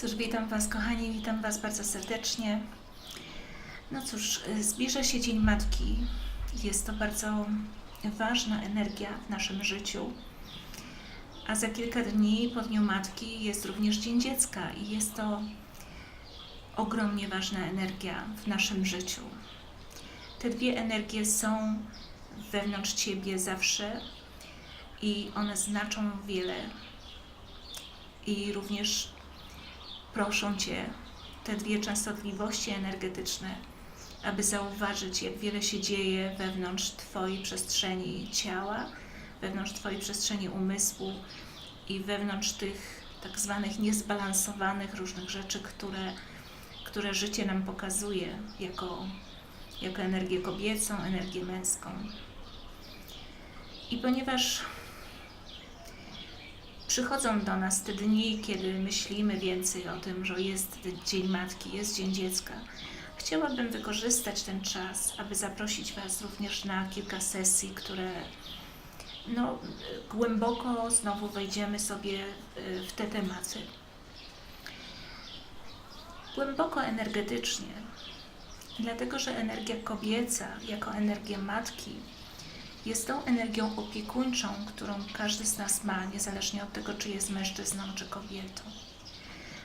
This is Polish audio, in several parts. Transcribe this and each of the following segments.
Cóż, witam Was, kochani, witam Was bardzo serdecznie. No cóż, y, zbliża się Dzień Matki. Jest to bardzo ważna energia w naszym życiu. A za kilka dni po Dniu Matki jest również Dzień Dziecka i jest to ogromnie ważna energia w naszym życiu. Te dwie energie są wewnątrz Ciebie zawsze i one znaczą wiele. I również proszą Cię te dwie częstotliwości energetyczne, aby zauważyć, jak wiele się dzieje wewnątrz Twojej przestrzeni ciała, wewnątrz Twojej przestrzeni umysłu i wewnątrz tych tak zwanych niezbalansowanych różnych rzeczy, które, które życie nam pokazuje jako, jako energię kobiecą, energię męską. I ponieważ przychodzą do nas te dni, kiedy myślimy więcej o tym, że jest Dzień Matki, jest Dzień Dziecka. Chciałabym wykorzystać ten czas, aby zaprosić Was również na kilka sesji, które no, głęboko znowu wejdziemy sobie y, w te tematy. Głęboko energetycznie, dlatego że energia kobieca, jako energia matki, jest tą energią opiekuńczą, którą każdy z nas ma, niezależnie od tego, czy jest mężczyzną, czy kobietą.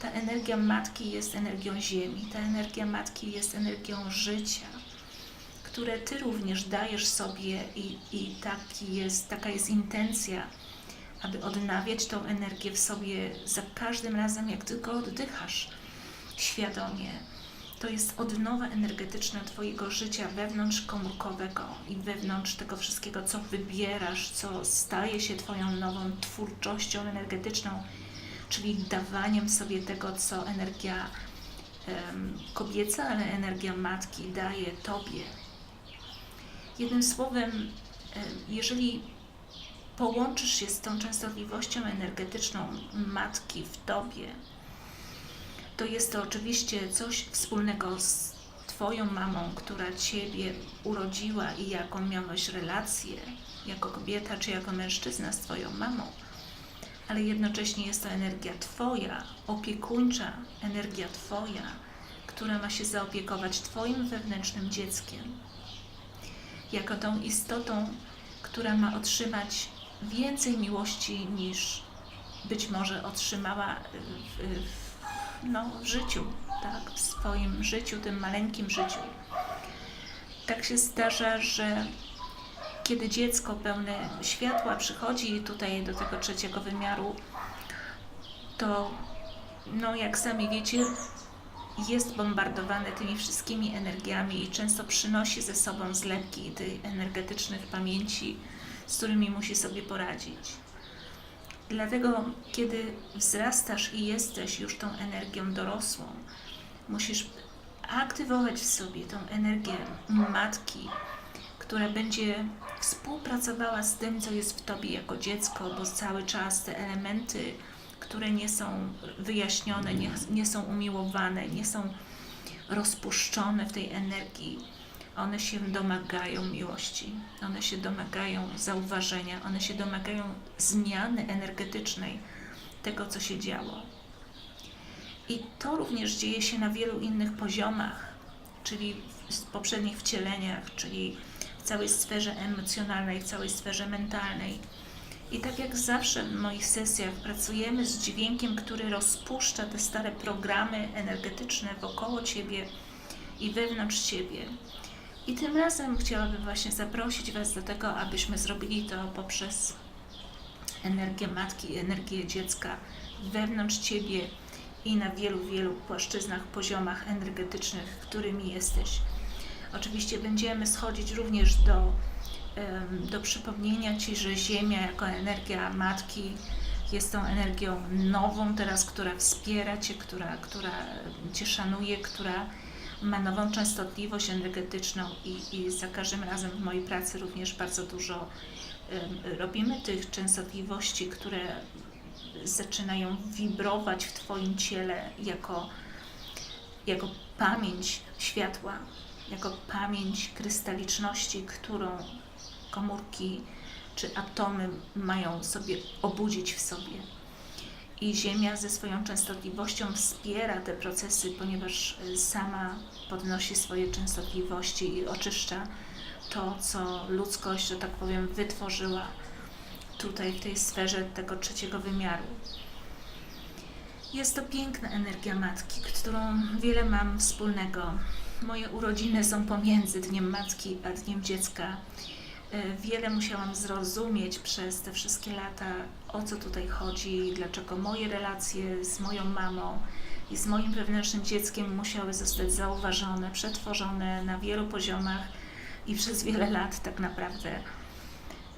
Ta energia matki jest energią ziemi, ta energia matki jest energią życia, które Ty również dajesz sobie i, i taki jest, taka jest intencja, aby odnawiać tą energię w sobie za każdym razem, jak tylko oddychasz świadomie to jest odnowa energetyczna Twojego życia wewnątrzkomórkowego i wewnątrz tego wszystkiego, co wybierasz, co staje się Twoją nową twórczością energetyczną, czyli dawaniem sobie tego, co energia em, kobieca, ale energia matki daje Tobie. Jednym słowem, em, jeżeli połączysz się z tą częstotliwością energetyczną matki w Tobie, to jest to oczywiście coś wspólnego z Twoją mamą, która Ciebie urodziła i jaką miałeś relację jako kobieta czy jako mężczyzna z Twoją mamą, ale jednocześnie jest to energia Twoja, opiekuńcza energia Twoja, która ma się zaopiekować Twoim wewnętrznym dzieckiem, jako tą istotą, która ma otrzymać więcej miłości niż być może otrzymała w, w no, w życiu, tak, w swoim życiu, tym maleńkim życiu. Tak się zdarza, że kiedy dziecko pełne światła przychodzi tutaj do tego trzeciego wymiaru, to, no, jak sami wiecie, jest bombardowane tymi wszystkimi energiami i często przynosi ze sobą zlepki tych energetycznych pamięci, z którymi musi sobie poradzić. Dlatego, kiedy wzrastasz i jesteś już tą energią dorosłą, musisz aktywować w sobie tą energię matki, która będzie współpracowała z tym, co jest w tobie jako dziecko, bo cały czas te elementy, które nie są wyjaśnione, nie, nie są umiłowane, nie są rozpuszczone w tej energii, one się domagają miłości, one się domagają zauważenia, one się domagają zmiany energetycznej tego, co się działo. I to również dzieje się na wielu innych poziomach, czyli w poprzednich wcieleniach, czyli w całej sferze emocjonalnej, w całej sferze mentalnej. I tak jak zawsze w moich sesjach pracujemy z dźwiękiem, który rozpuszcza te stare programy energetyczne wokoło Ciebie i wewnątrz Ciebie. I tym razem chciałabym właśnie zaprosić Was do tego, abyśmy zrobili to poprzez energię matki, energię dziecka wewnątrz Ciebie i na wielu, wielu płaszczyznach, poziomach energetycznych, którymi jesteś. Oczywiście będziemy schodzić również do, do przypomnienia Ci, że Ziemia jako energia matki jest tą energią nową teraz, która wspiera Cię, która, która Cię szanuje, która ma nową częstotliwość energetyczną i, i za każdym razem w mojej pracy również bardzo dużo robimy tych częstotliwości, które zaczynają wibrować w Twoim ciele jako, jako pamięć światła, jako pamięć krystaliczności, którą komórki czy atomy mają sobie obudzić w sobie. I Ziemia ze swoją częstotliwością wspiera te procesy, ponieważ y, sama podnosi swoje częstotliwości i oczyszcza to, co ludzkość, że tak powiem, wytworzyła tutaj w tej sferze tego trzeciego wymiaru. Jest to piękna energia matki, którą wiele mam wspólnego. Moje urodziny są pomiędzy Dniem Matki a Dniem Dziecka. E, Wiele musiałam zrozumieć przez te wszystkie lata, o co tutaj chodzi, dlaczego moje relacje z moją mamą i z moim wewnętrznym dzieckiem musiały zostać zauważone, przetworzone na wielu poziomach i przez wiele lat tak naprawdę.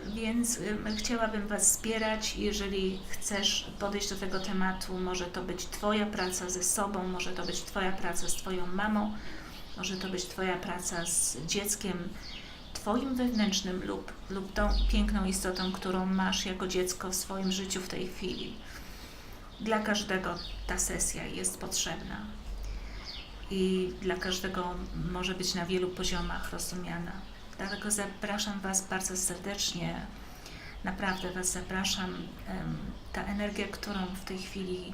Więc ym, chciałabym Was wspierać. Jeżeli chcesz podejść do tego tematu, może to być Twoja praca ze sobą, może to być Twoja praca z Twoją mamą, może to być Twoja praca z dzieckiem Twoim wewnętrznym lub, lub tą piękną istotą, którą masz jako dziecko w swoim życiu w tej chwili. Dla każdego ta sesja jest potrzebna i dla każdego może być na wielu poziomach rozumiana. Dlatego zapraszam Was bardzo serdecznie, naprawdę Was zapraszam. Ta energia, którą w tej chwili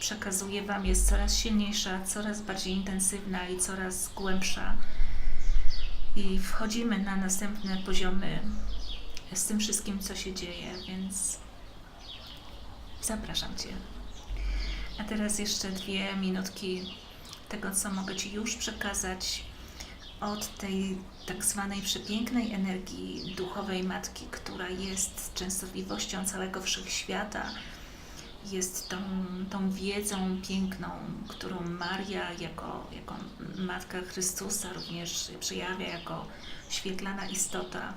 przekazuję Wam, jest coraz silniejsza, coraz bardziej intensywna i coraz głębsza. I wchodzimy na następne poziomy z tym wszystkim, co się dzieje, więc zapraszam Cię. A teraz jeszcze dwie minutki tego, co mogę Ci już przekazać od tej tak zwanej przepięknej energii duchowej matki, która jest częstotliwością całego wszechświata, jest tą, tą wiedzą piękną, którą Maria jako, jako Matka Chrystusa również przejawia jako świetlana istota.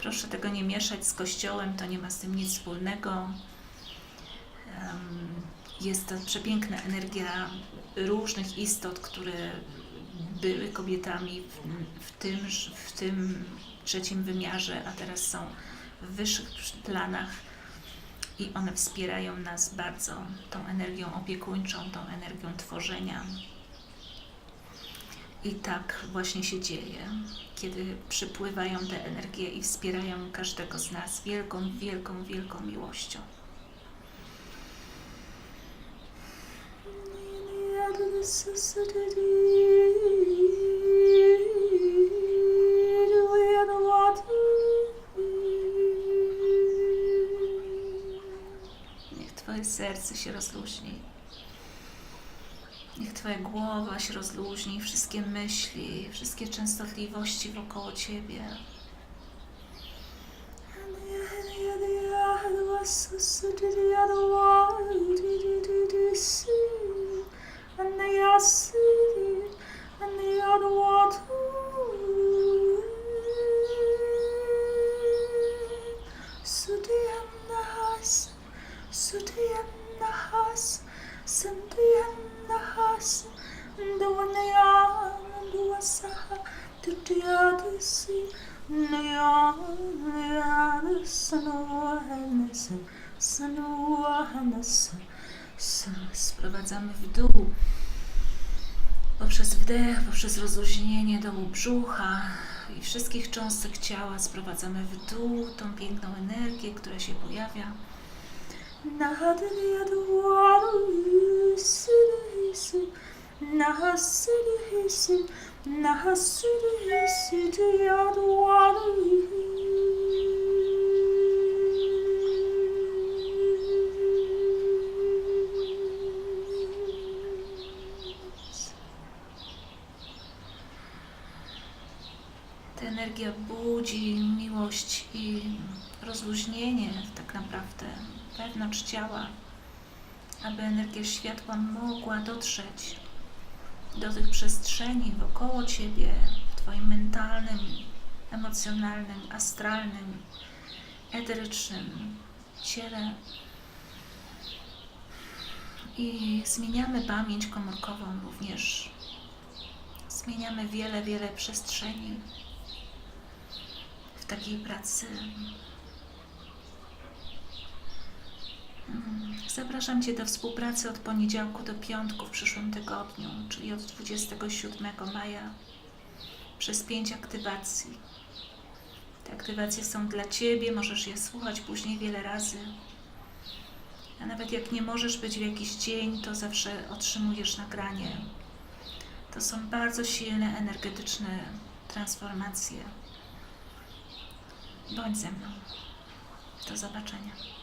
Proszę tego nie mieszać z Kościołem, to nie ma z tym nic wspólnego. Jest to przepiękna energia różnych istot, które były kobietami w, w, tym, w tym trzecim wymiarze, a teraz są w wyższych planach i one wspierają nas bardzo tą energią opiekuńczą, tą energią tworzenia. I tak właśnie się dzieje, kiedy przypływają te energie i wspierają każdego z nas wielką, wielką, wielką miłością. Twoje serce się rozluźni. Niech Twoja głowa się rozluźni, wszystkie myśli, wszystkie częstotliwości wokoło Ciebie. Sudiyannahas, Sprowadzamy w dół. Poprzez wdech, poprzez rozluźnienie dołu brzucha i wszystkich cząstek ciała sprowadzamy w dół tą piękną energię, która się pojawia. Ta energia budzi miłość i rozluźnienie tak naprawdę wewnątrz ciała, aby energia światła mogła dotrzeć do tych przestrzeni wokoło Ciebie, w Twoim mentalnym, emocjonalnym, astralnym, eterycznym ciele. I zmieniamy pamięć komórkową również. Zmieniamy wiele, wiele przestrzeni w takiej pracy. Zapraszam Cię do współpracy od poniedziałku do piątku w przyszłym tygodniu, czyli od 27 maja, przez pięć aktywacji. Te aktywacje są dla Ciebie, możesz je słuchać później wiele razy. A nawet jak nie możesz być w jakiś dzień, to zawsze otrzymujesz nagranie. To są bardzo silne, energetyczne transformacje. Bądź ze mną. Do zobaczenia.